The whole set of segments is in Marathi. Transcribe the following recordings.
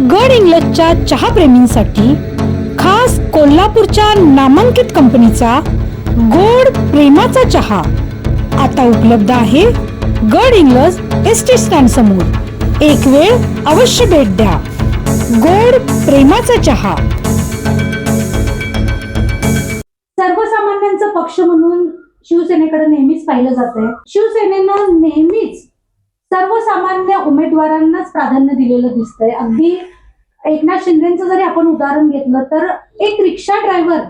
गड इंग्लजच्या चहाप्रेमींसाठी खास कोल्हापूरच्या नामांकित कंपनीचा गोड प्रेमाचा चहा आता उपलब्ध आहे गड इंग्लज एस टी स्टँड समोर. एक वेळ अवश्य भेट द्या. गोड प्रेमाचा चहा. सर्वसामान्यांचा पक्ष म्हणून शिवसेनेकडे नेहमीच पाहिलं जात आहे शिवसेनेनं नेहमीच सर्वसामान्य उमेदवारांनाच प्राधान्य दिलेलं दिसतंय. अगदी एकनाथ शिंदेचं जरी आपण उदाहरण घेतलं तर एक रिक्षा ड्रायव्हर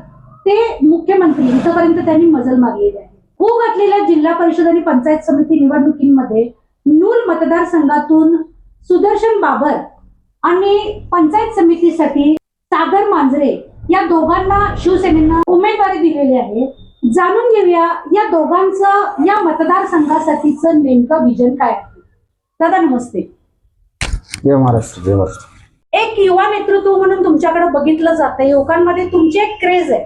ते मुख्यमंत्री इथपर्यंत त्यांनी मजल मागलेली आहे. हो घातलेल्या जिल्हा परिषद आणि पंचायत समिती निवडणुकीमध्ये नूर मतदारसंघातून सुदर्शन बाबर आणि पंचायत समितीसाठी सागर मांजरे या दोघांना शिवसेनेनं उमेदवारी दिलेली आहे. जाणून घेऊया या दोघांचं या मतदारसंघासाठीचं नेमकं विजन काय आहे? दादा नमस्ते. जय महाराष्ट्र जय महाराष्ट्र एक युवा नेतृत्व म्हणून तुमच्याकडे बघितलं जातं युवकांमध्ये तुमची एक क्रेज आहे.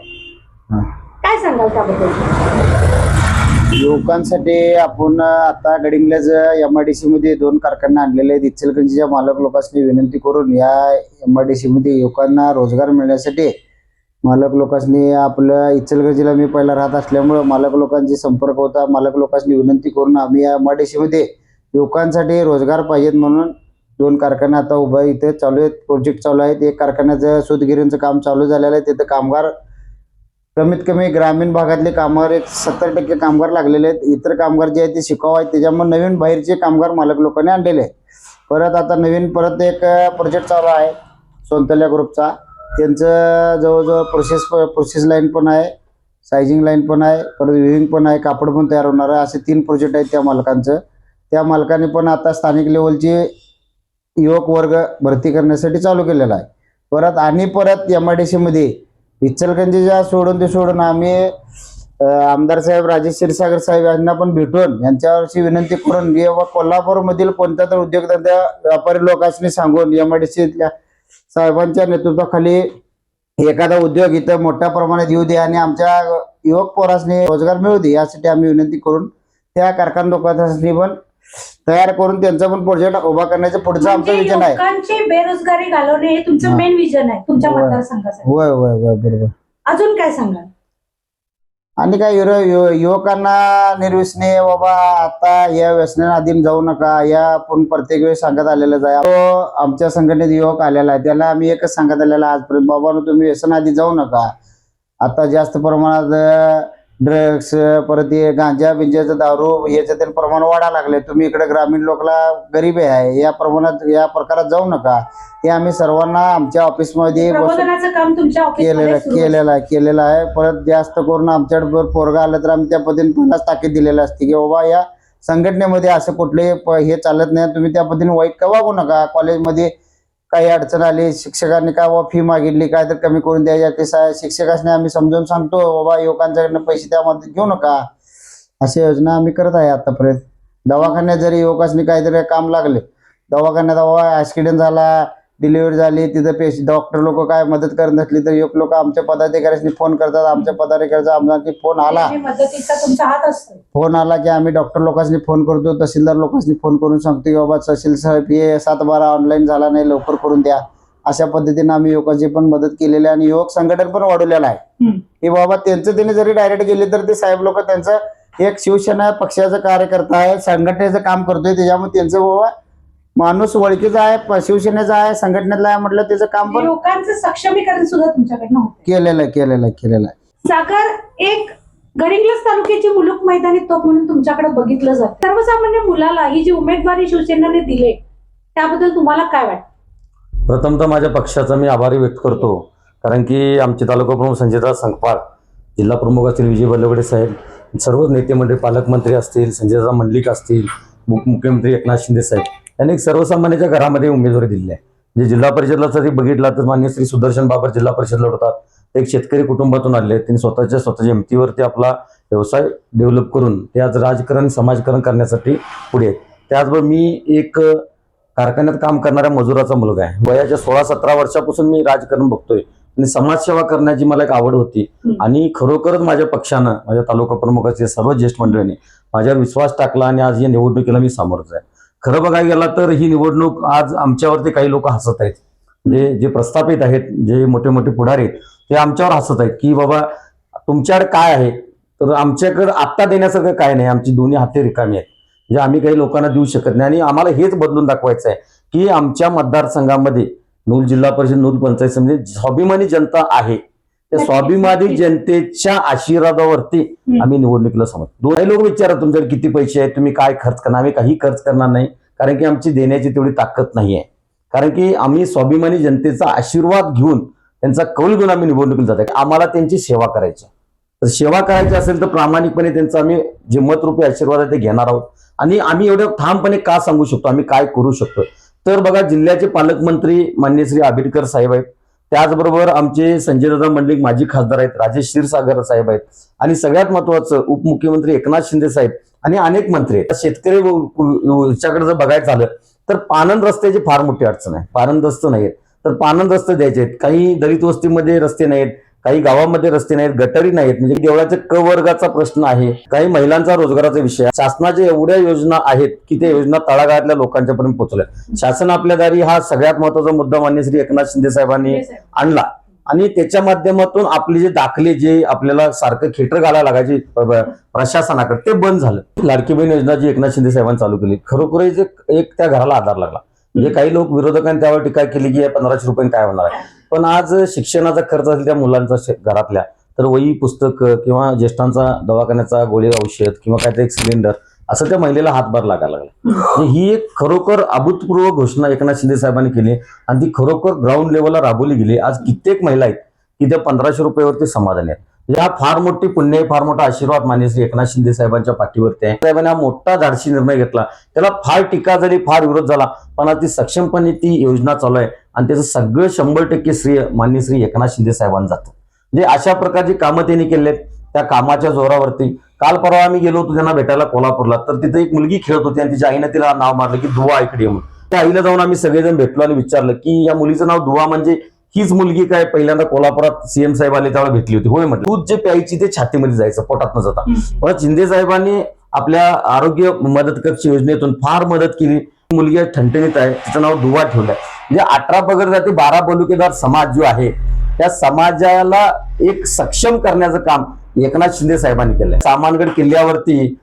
काय सांगाल त्याबद्दल? युवकांसाठी आपण आता Gadhinglaj M I D C मध्ये दोन कारखाने आणलेले आहेत. इचलकरंजीच्या मालक लोकांनी विनंती करून या एम आय डी सी मध्ये युवकांना रोजगार मिळण्यासाठी मालक लोकांनी आपल्या इचलकरंजीला मी पहिला राहत असल्यामुळं मालक लोकांची संपर्क होता. मालक लोकांनी विनंती करून आम्ही या एम आय डी सी मध्ये युवकांसाठी रोजगार पाहिजेत म्हणून दोन कारखाने आता उभं इथे चालू आहेत प्रोजेक्ट चालू आहेत. एक कारखान्याचं सूतगिरींचं काम चालू झालेलं आहे. तिथं कामगार कमीत कमी ग्रामीण भागातले कामगार एक सत्तर टक्के कामगार लागलेले आहेत. इतर कामगार जे आहेत ते शिकाऊ आहेत. त्याच्यामुळे नवीन बाहेरचे कामगार मालक लोकांनी आणलेले आहेत. परत आता नवीन परत एक प्रोजेक्ट चालू आहे. सोनतल्या ग्रुपचा. त्यांचं जवळजवळ प्रोसेस प्रोसेस लाईन पण आहे. सायझिंग लाईन पण आहे. परत विविंग पण आहे. कापड पण तयार होणार आहे. असे तीन प्रोजेक्ट आहेत त्या मालकांचं. त्या मालकाने पण आता स्थानिक लेवलचे युवक वर्ग भरती करण्यासाठी चालू केलेला आहे. परत आणि परत एम आय डी सीमध्ये इचलकरंजीच्या सोडून ते सोडून आम्ही आमदार साहेब राजेश क्षीरसागर साहेब यांना पण भेटून यांच्यावरची विनंती करून किंवा कोल्हापूरमधील कोणत्या तर उद्योगधंद्या व्यापारी लोकांनी सांगून एम आय डी सीतल्या साहेबांच्या नेतृत्वाखाली एखादा उद्योग इथं मोठ्या प्रमाणात येऊ दे आणि आमच्या युवक पोरासनी रोजगार मिळू दे यासाठी आम्ही विनंती करून त्या कारखान लोकांनी पण तयार करून त्यांचा पण प्रोजेक्ट उभा करण्याचं पुढचं आमचं म्हणजे विजन आहे बेरोजगारी घालवणे हे तुमचं हा. मेन विजन आहे तुमच्या होय. मतदारसंघासाठी. होय होय होय बरोबर. अजून काय सांगाल? आणि काय युर- यु- युवकांना निर्व्यसनी बाबा आता या व्यसना अधीन जाऊ नका या आपण प्रत्येक वेळी सांगत आलेलं आहे. तो आमच्या संघटनेत युवक आलेला आहे त्याला आम्ही एकच सांगत आलेला आहे आजपर्यंत बाबा तुम्ही व्यसनाआधी जाऊ नका. आता जास्त प्रमाणात ड्रग्स परत हे गांजा बिंजाचं दारू याचं ते प्रमाण वाढा लागले. तुम्ही इकडे ग्रामीण लोकला गरिबी आहे या प्रमाणात या प्रकारात जाऊ नका. हे आम्ही सर्वांना आमच्या ऑफिसमध्ये प्रबोधनाचं काम तुमच्या केलेलं ऑफिसमध्ये सुरू. केलेलं आहे केलेलं आहे. परत जास्त करून आमच्याकडे पोरगा आलं तर आम्ही त्या पद्धतीने पुन्हा ताकीद दिलेलं असते की बाबा या संघटनेमध्ये असं कुठले हे चालत नाही. तुम्ही त्या पद्धतीने वाईट का वागू नका? कॉलेजमध्ये काही अडचण आली शिक्षकांनी काय बाबा फी मागितली काय तर कमी करून द्यायच्या ते सा- शिक्षकांनी आम्ही समजावून सांगतो बाबा युवकांच्याकडनं पैसे त्यामध्ये घेऊ नका. अशी योजना आम्ही करत आहे आतापर्यंत. दवाखान्यात जरी युवकांनी काहीतरी काम लागले दवाखान्यात बाबा ॲक्सिडेंट झाला डिलिव्हरी झाली तिथं पेशंट डॉक्टर लोक काय मदत करत नसली तर युवक लोक आमच्या पदाधिकाऱ्यांनी फोन करतात आमच्या पदाधिकाऱ्याचा आमचा फोन आला. नेहमी मदतीचा तुमचा हात असतो फोन आला की आम्ही डॉक्टर लोकांनी फोन करतो तहसीलदार लोकांनी फोन करून सांगतो की बाबा तहसील साहेब हे सात बारा ऑनलाईन झाला नाही लवकर करून द्या. अशा पद्धतीने आम्ही युवकांची पण मदत केलेली आहे आणि युवक संघटन पण वाढवलेलं आहे. की बाबा त्यांचं त्यांनी जरी डायरेक्ट गेले तर ते साहेब लोक त्यांचं एक शिवसेना पक्षाचं कार्यकर्ता आहे संघटनेचं काम करतोय त्याच्यामुळे त्यांचं बाबा माणूस ओळखीचा आहे शिवसेनेचा आहे संघटनेतला आहे म्हटलं त्याचं काम पण लोकांचं सक्षमीकरण सुद्धा तुमच्याकडनं होतं केलेलं आहे केलेलं आहे केलेलं आहे. सागर एक गडिंग्लज तालुक्याची मुलूक मैदानी तोप म्हणून तुमच्याकडे बघितलं जातं. सर्वसामान्य मुलाला ही जी उमेदवारी शिवसेनेने दिले त्याबद्दल तुम्हाला काय वाटतं? प्रथमतः माझ्या पक्षाचा मी आभारी व्यक्त करतो. कारण की आमचे तालुका प्रमुख संजयदास संकपाळ जिल्हा प्रमुख असतील विजय बल्लवडे साहेब सर्वच नेते मंडळी पालकमंत्री असतील संजयदादा मंडलिक असतील मुख्यमंत्री एकनाथ शिंदे साहेब यांनी एक सर्वसामान्याच्या घरामध्ये उमेदवारी दिली आहे. म्हणजे जिल्हा परिषदला जरी बघितला तर मान्य श्री सुदर्शन बाबर जिल्हा परिषद लढवतात एक शेतकरी कुटुंबातून आले त्यांनी स्वतःच्या स्वतःच्या हिमतीवरती आपला व्यवसाय डेव्हलप करून ते आज राजकारण समाजकारण करण्यासाठी पुढे आहेत. त्याचबरोबर मी एक कारखान्यात काम करणाऱ्या मजुराचा मुलगा आहे. वयाच्या सोळा सतरा वर्षापासून मी राजकारण बघतोय. आणि समाजसेवा करण्याची मला एक आवड होती. आणि खरोखरच माझ्या पक्षानं माझ्या तालुका प्रमुखाचे सर्व ज्येष्ठ मंडळींनी माझ्यावर विश्वास टाकला आणि आज या निवडणुकीला मी सामोरच आहे. खरं बघायला गेला तर ही निवडणूक आज आमच्यावरती काही लोक हसत आहेत. जे जे प्रस्थापित आहेत जे मोठे मोठे पुढारी आहेत ते आमच्यावर हसत आहेत की बाबा तुमच्याकडे काय आहे? तर आमच्याकडे आत्ता देण्यासारखं काय नाही. आमची दोन्ही हाते रिकामी आहेत. म्हणजे आम्ही काही लोकांना देऊ शकत नाही आणि आम्हाला हेच बदलून दाखवायचं आहे की आमच्या मतदारसंघामध्ये नूर जिल्हा परिषद नूर पंचायत समिती स्वाभिमानी जनता आहे. त्या स्वाभिमानी. जनतेच्या आशीर्वादावरती आम्ही निवडणुकीला समज दोन्ही लोक विचारा तुमच्याकडे किती पैसे आहेत तुम्ही काय खर्च करणार आम्ही काही खर्च करणार नाही कारण की आमची देण्याची तेवढी ताकद नाही आहे कारण की आम्ही स्वाभिमानी जनतेचा आशीर्वाद घेऊन त्यांचा कौल घेऊन आम्ही निवडणुकीला जातो आम्हाला त्यांची सेवा करायची. तर सेवा करायची असेल तर प्रामाणिकपणे त्यांचा आम्ही जे मतरूपी आशीर्वाद आहे ते घेणार आहोत. आणि आम्ही एवढं ठामपणे का सांगू शकतो आम्ही काय करू शकतो तर बघा जिल्ह्याचे पालकमंत्री मान्य श्री आंबेडकर साहेब आहेत. त्याचबरोबर आमचे संजयदादा मंडलिक माजी खासदार आहेत राजेश क्षीरसागर साहेब आहेत. आणि सगळ्यात महत्वाचं उपमुख्यमंत्री एकनाथ शिंदे साहेब आणि अनेक मंत्री आहेत. शेतकरी याच्याकडे जर बघायचं झालं तर पानंद रस्त्याची फार मोठी अडचण आहे. पानंद रस्ते नाही तर पानंद रस्ते द्यायचे आहेत काही दलित वस्तीमध्ये रस्ते नाहीत काही गावामध्ये रस्ते नाहीत गटारी नाहीत. म्हणजे देवळाच्या क वर्गाचा प्रश्न आहे. काही महिलांचा रोजगाराचा विषय. शासनाच्या एवढ्या योजना आहेत की त्या योजना तळागाळातल्या लोकांच्या पर्यंत पोहोचल्या. शासन आपल्या दारी हा सगळ्यात महत्त्वाचा मुद्दा मान्य श्री एकनाथ शिंदे साहेबांनी आणला. आणि त्याच्या माध्यमातून आपले जे दाखले जे आपल्याला सारखं खेटर घालायला लागायचे प्रशासनाकडे ते बंद झालं. लाडकी बहीण योजना जी एकनाथ शिंदे साहेबांनी चालू केली खरोखरच एक एक त्या घराला आधार लागला. म्हणजे काही लोक विरोधकांनी त्यावर टीका केली की पंधराशे रुपये काय होणार आहे? पण आज शिक्षणाचा खर्च असेल त्या मुलांचा घरातल्या तर वही पुस्तक किंवा ज्येष्ठांचा दवाखान्याचा गोळी औषध किंवा काहीतरी एक सिलेंडर असं त्या महिलेला हातभार लागायला लागला. म्हणजे ही एक खरोखर अभूतपूर्व घोषणा एकनाथ शिंदे साहेबांनी केली आणि ती खरोखर ग्राउंड लेवलला राबवली गेली. आज कित्येक महिला आहेत की त्या पंधराशे रुपयावरती समाधानी आहेत. या फार मोठी पुण्य फार मोठा आशीर्वाद मान्य श्री एकनाथ शिंदे साहेबांच्या पाठीवरती आहे. साहेबांनी हा मोठा धाडशी निर्णय घेतला. त्याला फार टीका झाली फार विरोध झाला पण ती सक्षमपणे ती योजना चालू आहे आणि त्याचं सगळं शंभर टक्के श्रेय मान्य श्री एकनाथ शिंदे साहेबांना जातं. म्हणजे अशा प्रकारची कामं त्यांनी केली आहेत त्या कामाच्या जोरावरती. काल परवा आम्ही गेलो होतो त्यांना भेटायला कोल्हापूरला. तर तिथे एक मुलगी खेळत होती आणि तिच्या आईनं तिला नाव मारलं की दुवा इकडे म्हणून. त्या आईला जाऊन आम्ही सगळेजण भेटलो आणि विचारलं की या मुलीचं नाव दुवा म्हणजे हीच मुलगी काय पहिल्यांदा कोल्हापुरात सीएम साहेब आले त्यावेळेला भेटली होती. होय म्हटलं. दूध जे प्यायची ते छातीमध्ये जायचं पोटात न जाता पण शिंदे साहेबांनी आपल्या आरोग्य मदत कक्ष योजनेतून फार मदत केली. मुलगी ठणठणीत आहे तिचं नाव दुवा ठेवलंय. म्हणजे अठरा पगड जाती बारा बलुकेदार समाज जो आहे त्या समाजाला एक सक्षम करण्याचं काम एकनाथ शिंदे साहेबांनी केलंय. सामानगड किल्ल्यावरती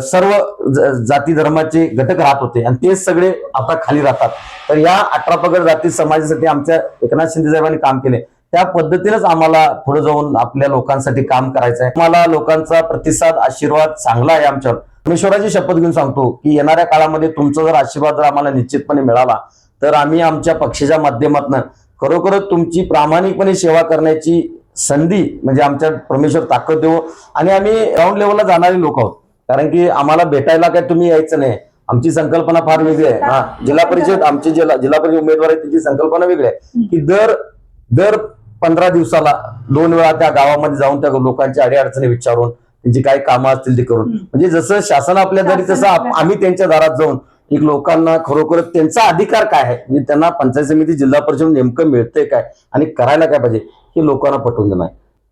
सर्व ज- जाती धर्माचे घटक राहत होते. आणि तेच सगळे आता खाली राहतात. तर या अठरा पगड जाती समाजासाठी आमच्या एकनाथ शिंदे साहेबांनी काम केले. त्या पद्धतीनेच आम्हाला पुढे जाऊन आपल्या लोकांसाठी काम करायचं आहे आम्हाला लोकांचा प्रतिसाद आशीर्वाद चांगला आहे आमच्यावर. परमेश्वराची शपथ घेऊन सांगतो की येणाऱ्या काळामध्ये तुमचा जर आशीर्वाद जर आम्हाला निश्चितपणे मिळाला तर आम्ही आमच्या पक्षाच्या माध्यमातून खरोखरच तुमची प्रामाणिकपणे सेवा करण्याची संधी म्हणजे आमच्या परमेश्वर ताकद देऊ आणि आम्ही ग्राउंड लेवलला जाणारे लोक आहोत. कारण की आम्हाला भेटायला काय तुम्ही यायचं नाही. आमची संकल्पना फार वेगळी आहे. हा जिल्हा परिषद आमचे जिल्हा जिल्हा परिषद उमेदवार आहेत त्यांची संकल्पना वेगळी आहे. की दर दर पंधरा दिवसाला दोन वेळा त्या गावामध्ये जाऊन त्या लोकांची अडीअडचणी विचारून त्यांची काही कामं असतील ती करून. म्हणजे जसं शासन आपल्या दारी तसं आम्ही त्यांच्या दारात जाऊन एक लोकांना खरोखर त्यांचा अधिकार काय आहे? म्हणजे त्यांना पंचायत समिती जिल्हा परिषद नेमकं मिळतंय काय? आणि करायला काय पाहिजे? हे लोकांना पटवून देणार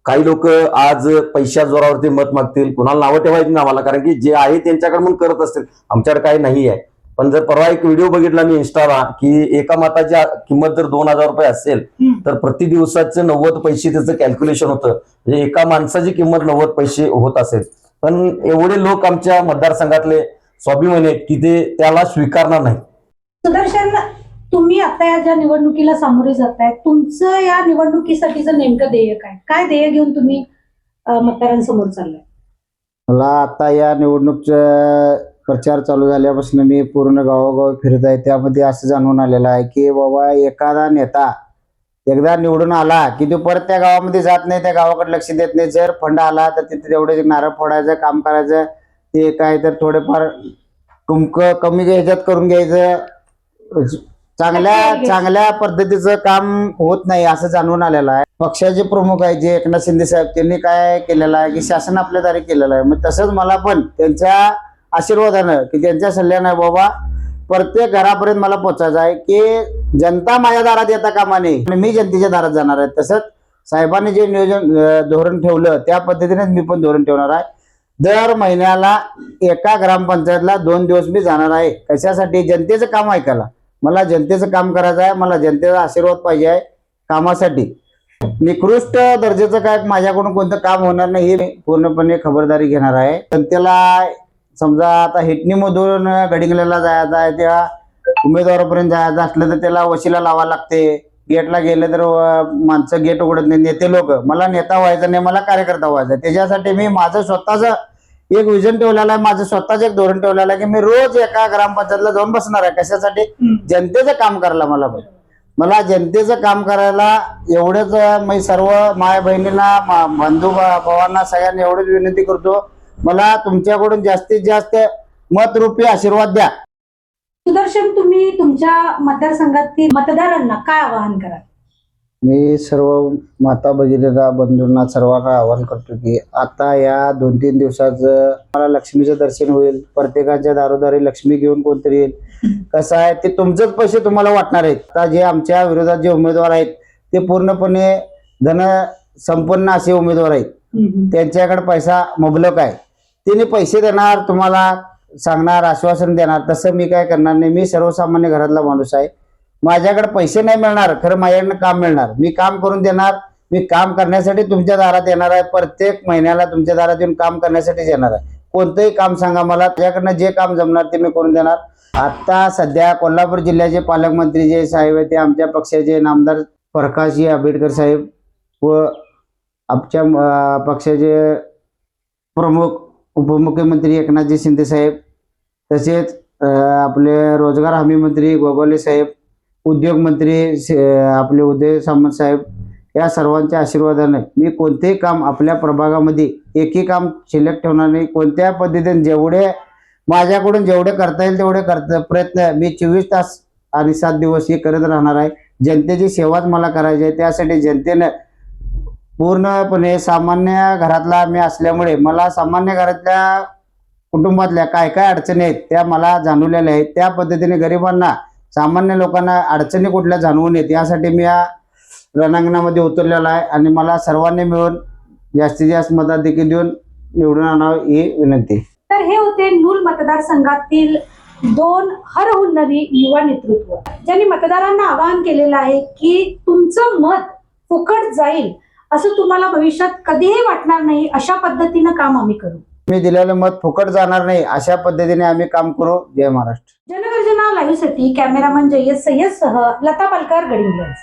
काही लोक आज पैशा जोरावरती मत मागतील. कुणाला नावं ठेवायची नाही आम्हाला कारण की जे आहे त्यांच्याकडे म्हणून करत असतील. आमच्याकडे काही नाही आहे. पण जर परवा एक व्हिडिओ बघितला मी इंस्टाला की एका मताची किंमत जर दोन हजार रुपये असेल तर प्रति दिवसाचे नव्वद पैसे त्याचं कॅल्क्युलेशन होतं. म्हणजे एका माणसाची किंमत नव्वद पैसे होत असेल. पण एवढे लोक आमच्या मतदारसंघातले स्वाभिमानी आहेत की ते त्याला स्वीकारणार नाही सुदर्शन तुम्ही आता या ज्या निवडणुकीला सामोरे जाताय तुमचं या निवडणुकीसाठीचं नेमकं ध्येय काय? काय ध्येय घेऊन तुम्ही मतदारांसमोर चाललाय? मला आता या निवडणूकचा प्रचार चालू झाल्यापासून मी पूर्ण गावोगाव फिरत आहे. त्यामध्ये असं जाणून आलेलं आहे की बाबा एखादा नेता एकदा निवडून आला की तो परत त्या गावामध्ये जात नाही त्या गावाकडे लक्ष देत नाही. जर फंड आला तर तिथे तेवढे नारळ फोडायचं काम करायचं ते काय तर थोडेफार कुमक कमी ह्याच्यात करून घ्यायचं. चांगल्या चांगल्या पद्धतीचं काम होत नाही असं जाणून आलेलं आहे. पक्षाचे प्रमुख आहे जे एकनाथ शिंदे साहेब त्यांनी काय केलेलं आहे की शासन आपल्या दारी केलेलं आहे. मग तसंच मला पण त्यांच्या आशीर्वादानं की त्यांच्या सल्ल्यानं बाबा प्रत्येक घरापर्यंत मला पोचायचं आहे की जनता माझ्या दारात येता कामा नये. आणि मी जनतेच्या दारात जाणार आहे. तसंच साहेबांनी जे नियोजन धोरण ठेवलं त्या पद्धतीनेच मी पण धोरण ठेवणार आहे. दर महिन्याला एका ग्रामपंचायतला दोन दिवस मी जाणार आहे. कशासाठी? जनतेचं काम ऐकायला मला जनतेचं काम करायचं आहे मला जनतेचा आशीर्वाद पाहिजे आहे कामासाठी. निकृष्ट दर्जाचं काय माझ्याकडून कोणतं काम होणार नाही हे पूर्णपणे खबरदारी घेणार आहे. जनतेला समजा आता हिटणीमधून गडिंगल्याला जायचं आहे त्या उमेदवारापर्यंत जायचं असलं तर त्याला वशिला लावा लागते. गेटला गेलं तर माणसं गेट उघडत नाही नेते लोक. मला नेता व्हायचं नाही मला कार्यकर्ता व्हायचं त्याच्यासाठी मी माझं स्वतःच एक विजन ठेवलेलं आहे माझं स्वतःच एक धोरण ठेवलेलं आहे की मी रोज एका ग्रामपंचायतला जाऊन बसणार आहे. कशासाठी? जनतेचं काम करायला मला पाहिजे. मला जनतेचं काम करायला एवढंच मी सर्व माय बहिणीला बंधू भावांना सगळ्यांना एवढंच विनंती करतो. मला तुमच्याकडून जास्तीत जास्त मतरूपी आशीर्वाद द्या. सुदर्शन तुम्ही तुमच्या मतदारसंघातील मतदारांना काय आवाहन कराल? मी सर्व माता भगिनीला बंधूंना सर्वांना आवाहन करतो की आता या दोन तीन दिवसात मला लक्ष्मीचं दर्शन होईल प्रत्येकाच्या दारोदारी लक्ष्मी घेऊन कोणतरी येईल. कसं आहे ते तुमचेच पैसे तुम्हाला वाटणार आहेत. आता जे आमच्या विरोधात जे उमेदवार आहेत ते पूर्णपणे धन संपन्न असे उमेदवार आहेत. त्यांच्याकडे पैसा मुबलक आहे. त्यांनी पैसे देणार तुम्हाला सांगणार आश्वासन देणार तसं मी काय करणार नाही. मी सर्वसामान्य घरातला माणूस आहे. माझ्याकडे पैसे नाही मिळणार खरं माझ्याकडनं काम मिळणार. मी काम करून देणार मी काम करण्यासाठी तुमच्या दारात येणार आहे. प्रत्येक महिन्याला तुमच्या दारात येऊन काम करण्यासाठीच येणार आहे. कोणतंही काम सांगा मला त्याच्याकडनं जे काम जमणार ते मी करून देणार. आता सध्या कोल्हापूर जिल्ह्याचे पालकमंत्री जे साहेब आहेत ते आमच्या पक्षाचे नामदार प्रकाशजी आंबेडकर साहेब व आमच्या पक्षाचे प्रमुख उपमुख्यमंत्री एकनाथजी शिंदे साहेब तसेच आपले रोजगार हमी मंत्री गोगोले साहेब उद्योगमंत्री शे- आपले उदय सामंत साहेब या सर्वांच्या आशीर्वादाने मी कोणतेही काम आपल्या प्रभागामध्ये एकही काम शिल्लक ठेवणार नाही. कोणत्या पद्धतीने जेवढे माझ्याकडून जेवढे करता येईल तेवढे करता प्रयत्न मी चोवीस तास आणि सात दिवस हे करत राहणार आहे. जनतेची सेवाच मला करायची आहे. त्यासाठी जनतेनं पूर्णपणे सामान्य घरातला मी असल्यामुळे मला सामान्य घरातल्या कुटुंबातल्या काय काय अडचणी आहेत त्या मला जाणवलेल्या आहेत. त्या पद्धतीने गरिबांना सामान्य लोकांना अडचणी कुठल्या जाणवून येत यासाठी मी या रणांगणामध्ये उतरलेला आहे आणि मला सर्वांनी मिळून जास्तीत जास्त मतात देखील देऊन निवडून आणावं ही विनंती. तर हे होते नूल मतदारसंघातील दोन हरहुन्नरी युवा नेतृत्व. ज्यांनी मतदारांना आवाहन केलेलं आहे की तुमचं मत फुकट जाईल असं तुम्हाला भविष्यात कधीही वाटणार नाही अशा पद्धतीनं काम आम्ही करू. मी दिलेलं मत फुकट जाणार नाही अशा पद्धतीने आम्ही काम करू. जय महाराष्ट्र. जनगर्जना लाईव्हसाठी कॅमेरामन जयस सय्यद सह लता पालकर गडिंग्लज